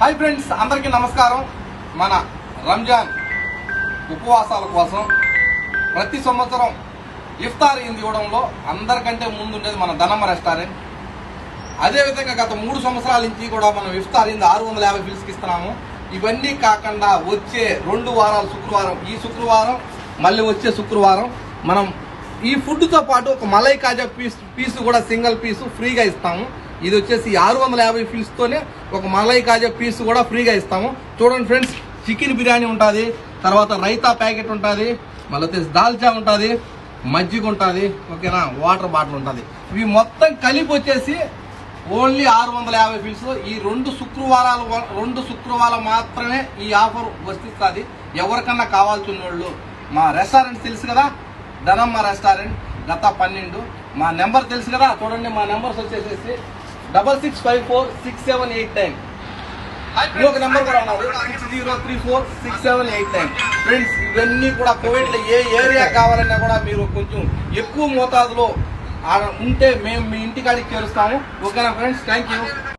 Hi friends అందరికీ నమస్కారం. మన రంజాన్ ఉపవాసాల కోసం ప్రతి సంవత్సరం ఇఫ్తార్ ఇంది ఇవ్వడంలో అందరికంటే ముందుండేది మన ధనమ్మ రెస్టారెంట్. అదేవిధంగా గత మూడు సంవత్సరాల నుంచి కూడా మనం ఇఫ్తార్ ఇంది ఆరు వందల యాభై ఫిల్స్కి ఇస్తున్నాము. ఇవన్నీ కాకుండా వచ్చే రెండు వారాలు శుక్రవారం ఈ శుక్రవారం మళ్ళీ వచ్చే శుక్రవారం మనం ఈ ఫుడ్తో పాటు ఒక మలై కాజా పీస్ పీసు కూడా సింగిల్ పీసు ఫ్రీగా ఇస్తాము. ఇది వచ్చేసి ఆరు వందల యాభై పీస్తోనే ఒక మలై కాజా పీస్ కూడా ఫ్రీగా ఇస్తాము. చూడండి ఫ్రెండ్స్ చికెన్ బిర్యానీ ఉంటుంది తర్వాత రైతా ప్యాకెట్ ఉంటుంది మళ్ళీ వచ్చేసి దాల్చా ఉంటుంది మజ్జిగ ఉంటుంది ఓకేనా? వాటర్ బాటిల్ ఉంటుంది. ఇవి మొత్తం కలిపి వచ్చేసి ఓన్లీ ఆరు వందల యాభై ఫీల్స్ ఈ రెండు శుక్రవారాలు రెండు శుక్రవారాలు మాత్రమే ఈ ఆఫర్ వర్తిస్తుంది. ఎవరికన్నా కావాల్సిన వాళ్ళు మా రెస్టారెంట్ తెలుసు కదా? ధనమ్మ రెస్టారెంట్ గత పన్నెండు. మా నెంబర్ తెలుసు కదా? చూడండి మా నెంబర్స్ వచ్చేసేసి double six five four six seven eight nine. ఇంకొక నెంబర్ కూడా ఉన్నారు six zero three four six seven eight nine friends ఇవన్నీ కూడా కోవిడ్లో ఏ ఏరియా కావాలన్నా కూడా మీరు కొంచెం ఎక్కువ మోతాదులో ఉంటే మేము మీ ఇంటికాడికి చేరుస్తాము. ఓకేనా ఫ్రెండ్స్ థ్యాంక్ యూ